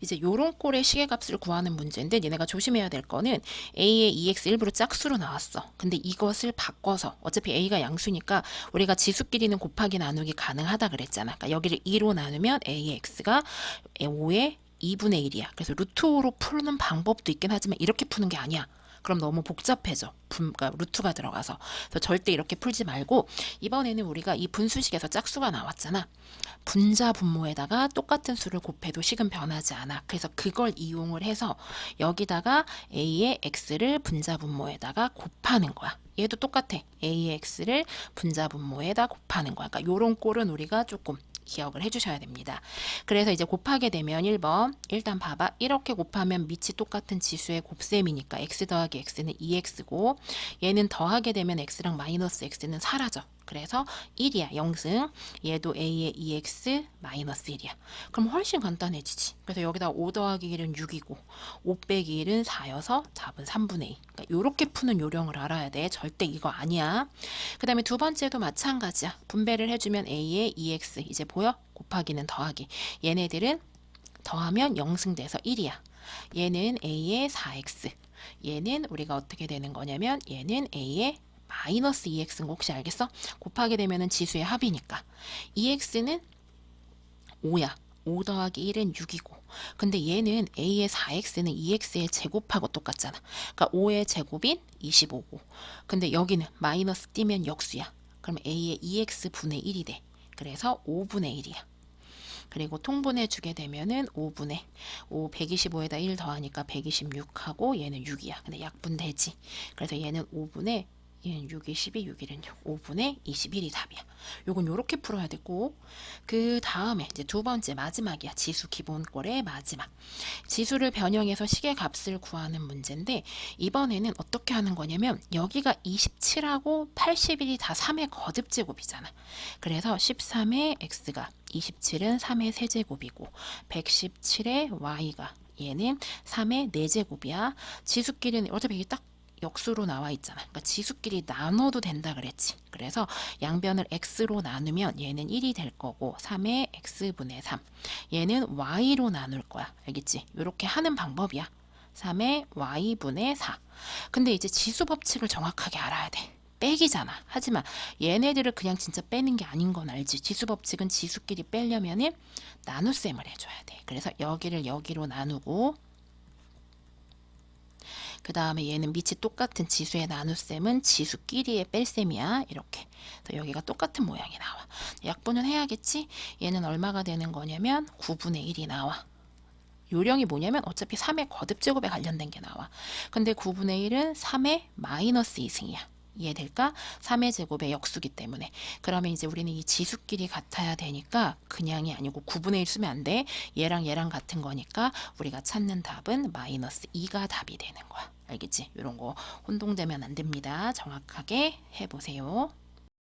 이제 요런 꼴의 시계값을 구하는 문제인데 얘네가 조심해야 될 거는 a의 2x 일부러 짝수로 나왔어. 근데 이것을 바꿔서 어차피 a가 양수니까 우리가 지수끼리는 곱하기 나누기 가능하다 그랬잖아. 그러니까 여기를 2로 나누면 a의 x가 5의 2분의 1이야. 그래서 루트 5로 푸는 방법도 있긴 하지만 이렇게 푸는 게 아니야. 그럼 너무 복잡해져. 분, 그러니까 루트가 들어가서. 그래서 절대 이렇게 풀지 말고 이번에는 우리가 이 분수식에서 짝수가 나왔잖아. 분자 분모에다가 똑같은 수를 곱해도 식은 변하지 않아. 그래서 그걸 이용을 해서 여기다가 a의 x를 분자 분모에다가 곱하는 거야. 얘도 똑같아. a의 x를 분자 분모에다 곱하는 거야. 그러니까 요런 꼴은 우리가 조금 기억을 해주셔야 됩니다. 그래서 이제 곱하게 되면 1번 일단 봐봐 이렇게 곱하면 밑이 똑같은 지수의 곱셈이니까 x 더하기 x는 2x고 얘는 더하게 되면 x랑 마이너스 x는 사라져. 그래서 1이야 0승 얘도 a의 2x 마이너스 1이야. 그럼 훨씬 간단해지지. 그래서 여기다 5 더하기 1은 6이고 5 빼기 1은 4여서 답은 3분의 2. 이렇게 푸는 요령을 알아야 돼. 절대 이거 아니야. 그 다음에 두 번째도 마찬가지야. 분배를 해주면 a의 2x 이제 보여? 곱하기는 더하기. 얘네들은 더하면 0승 돼서 1이야. 얘는 a의 4x. 얘는 우리가 어떻게 되는 거냐면 얘는 a의 마이너스 2x인 거 혹시 알겠어? 곱하게 되면은 지수의 합이니까. 2x는 5야. 5 더하기 1은 6이고. 근데 얘는 a의 4x는 2x의 제곱하고 똑같잖아. 그러니까 5의 제곱인 25고. 근데 여기는 마이너스 띄면 역수야. 그럼 a의 2x 분의 1이 돼. 그래서 5분의 1이야. 그리고 통분해 주게 되면은 5분의 5 125에다 1 더하니까 126하고 얘는 6이야. 근데 약분되지. 그래서 얘는 5분의 얘는 6이 12, 6일은 6, 5분의 21이 답이야. 요건 요렇게 풀어야 되고 그 다음에 이제 두 번째 마지막이야. 지수 기본꼴의 마지막. 지수를 변형해서 시계 값을 구하는 문제인데 이번에는 어떻게 하는 거냐면 여기가 27하고 81이 다 3의 거듭제곱이잖아. 그래서 13의 x가 27은 3의 세제곱이고 117의 y가 얘는 3의 4제곱이야. 지수끼리는 어차피 이게 딱 역수로 나와 있잖아. 그러니까 지수끼리 나눠도 된다 그랬지. 그래서 양변을 x로 나누면 얘는 1이 될 거고 3의 x분의 3. 얘는 y로 나눌 거야. 알겠지? 이렇게 하는 방법이야. 3의 y분의 4. 근데 이제 지수 법칙을 정확하게 알아야 돼. 빼기잖아. 하지만 얘네들을 그냥 진짜 빼는 게 아닌 건 알지. 지수 법칙은 지수끼리 빼려면은 나눗셈을 해줘야 돼. 그래서 여기를 여기로 나누고 그 다음에 얘는 밑이 똑같은 지수의 나눗셈은 지수끼리의 뺄셈이야. 이렇게. 그래서 여기가 똑같은 모양이 나와. 약분은 해야겠지? 얘는 얼마가 되는 거냐면 9분의 1이 나와. 요령이 뭐냐면 어차피 3의 거듭제곱에 관련된 게 나와. 근데 9분의 1은 3의 마이너스 2승이야. 이해될까? 3의 제곱의 역수기 때문에. 그러면 이제 우리는 이 지수끼리 같아야 되니까 그냥이 아니고 9분의 1 쓰면 안 돼. 얘랑 얘랑 같은 거니까 우리가 찾는 답은 마이너스 2가 답이 되는 거야. 알겠지? 이런 거 혼동되면 안 됩니다. 정확하게 해보세요.